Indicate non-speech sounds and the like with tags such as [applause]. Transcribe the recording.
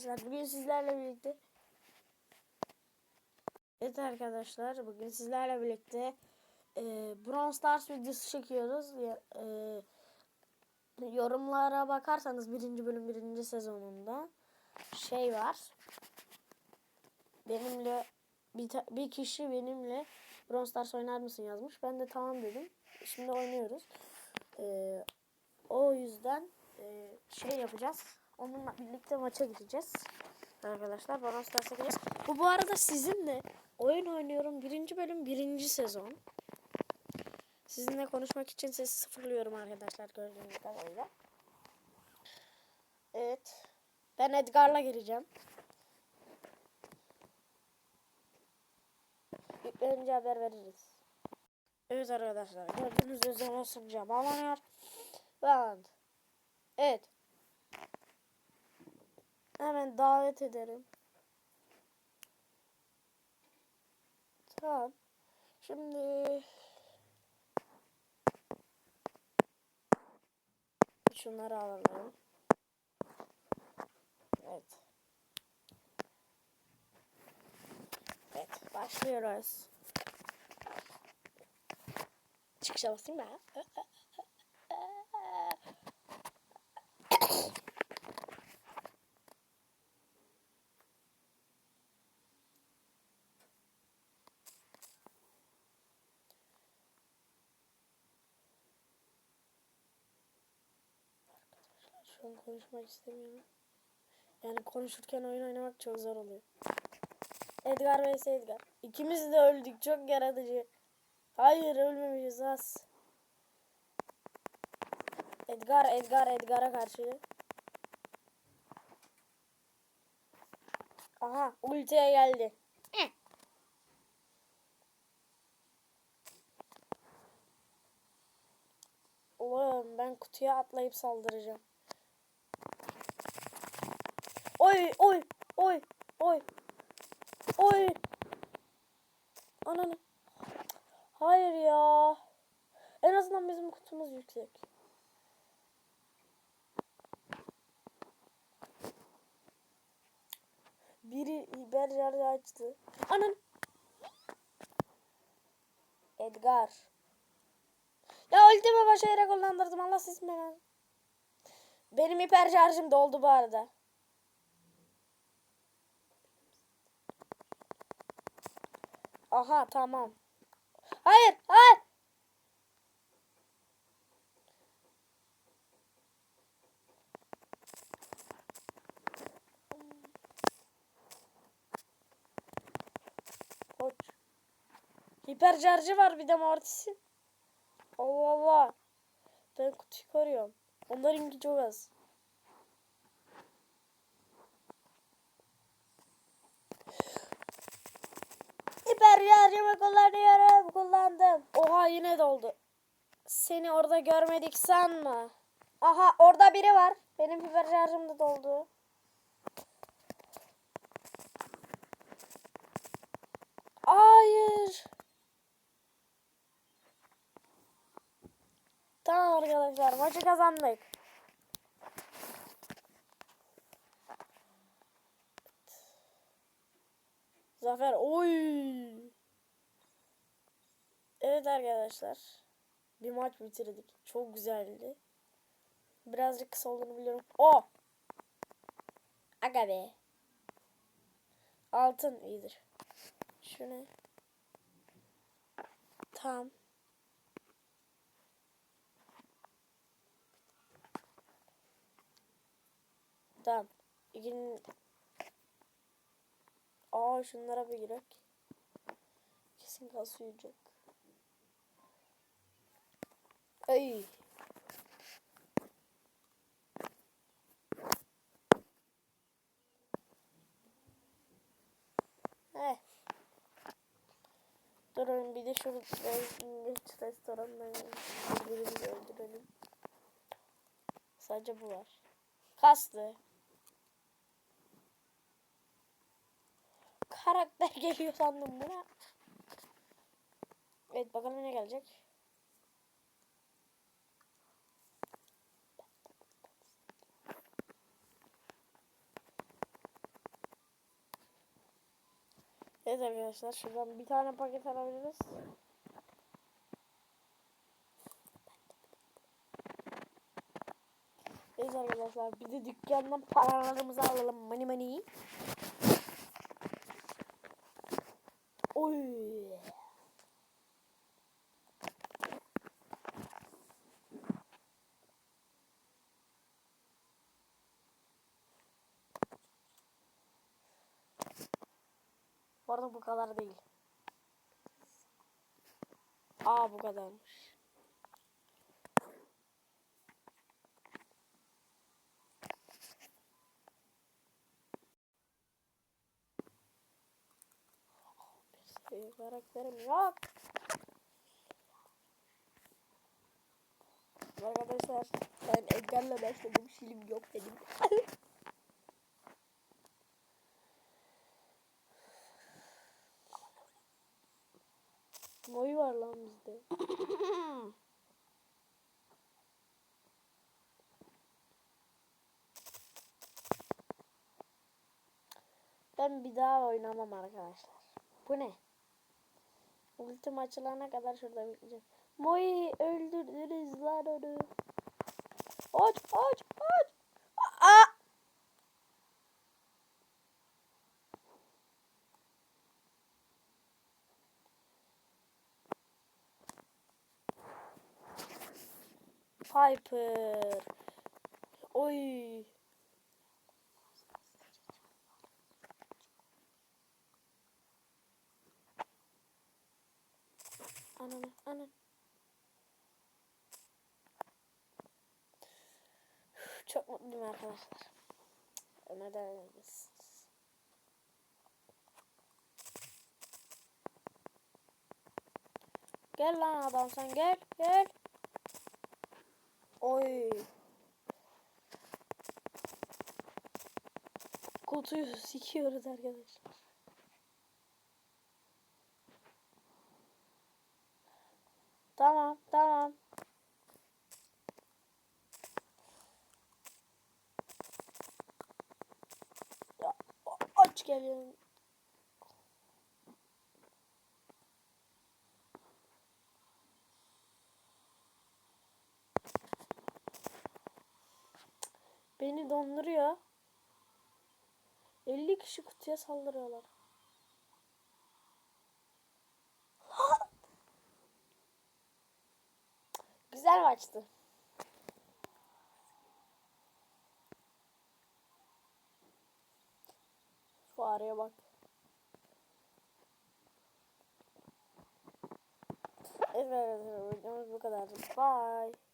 arkadaşlar bugün sizlerle birlikte Evet arkadaşlar bugün sizlerle birlikte e, Brawl Stars videosu çekiyoruz. E, yorumlara bakarsanız birinci bölüm birinci sezonunda şey var. Benimle bir, bir kişi benimle Brawl Stars oynar mısın yazmış. Ben de tamam dedim. Şimdi oynuyoruz. E, o yüzden e, şey yapacağız. Onunla birlikte maça gideceğiz. Arkadaşlar Brawl Stars'a gideceğiz. Bu bu arada sizinle oyun oynuyorum. Birinci bölüm birinci sezon. Sizinle konuşmak için sesi sıfırlıyorum arkadaşlar gördüğünüz kadarıyla. Evet. Ben Edgar'la gireceğim. Yüklenince haber veririz. Evet arkadaşlar gördüğünüz üzere sunucuya bağlanıyor. Bağlandı. Evet. Hemen davet ederim. Tamam. Şimdi şunları alalım. Evet. Evet, başlıyoruz. Çıkışa basayım mı? Şu an konuşmak istemiyorum. Yani konuşurken oyun oynamak çok zor oluyor. Edgar vs Edgar. İkimiz de öldük. Çok yaratıcı. Hayır ölmemişiz az. Edgar, Edgar, Edgar'a karşı. Aha ultiye geldi. Oğlum ben kutuya atlayıp saldıracağım. Oy oy oy oy. Oy. Ananı. Hayır ya. En azından bizim kutumuz yüksek. Biri hiper şarjı açtı. Anan. Edgar. Ya ultimi başa yere kullandırdım. Allah siz belanı. Benim hiper şarjım doldu bu arada. Aha tamam. Hayır hayır. Koç. Hiper şarjı var bir de Mortis'in. Allah Allah. Ben kutuyu koruyorum. Onlarınki çok az. Şarjımı kullanıyorum. Kullandım. Oha yine doldu. Seni orada görmedik sanma. Aha orada biri var. Benim hiper şarjım da doldu. Hayır. Tamam arkadaşlar maçı kazandık. Zafer oy. Evet arkadaşlar. Bir maç bitirdik. Çok güzeldi. Birazcık kısa olduğunu biliyorum. O. Aga be. Altın iyidir. Şunu. Tamam. Tamam. İkinin... Aa şunlara bir girek. Kesin kas uyuyacak. Ay. Heh. Durun bir de şu geç restorandan birbirimizi öldürelim. Sadece bu var. Kastı. Karakter [laughs] geliyor sandım buna. Evet bakalım ne gelecek. Evet arkadaşlar şuradan bir tane paket alabiliriz. Evet arkadaşlar bir de dükkandan paralarımızı alalım. Money money. Oy. Bu arada bu kadar değil. Aa bu kadarmış. Seviye karakterim yok. Arkadaşlar ben Edgar'la başladım şilim yok dedim. [laughs] Moy var lan bizde. Ben bir daha oynamam arkadaşlar. Bu ne? Ultim açılana kadar şurada bekleyeceğim. Moy öldürdünüz lan onu. Aç aç aç. Aa! Piper. Oy. Ananı, ananı. Çok mutluyum arkadaşlar. Neden öyleyiz? Gel lan adam sen gel gel. Oy. Kutuyu sikiyoruz arkadaşlar. Tamam tamam. Ya, aç geliyorum. Beni donduruyor. 50 kişi kutuya saldırıyorlar. Güzel maçtı. Fareye bak. Evet, videomuz bu kadar. Bye.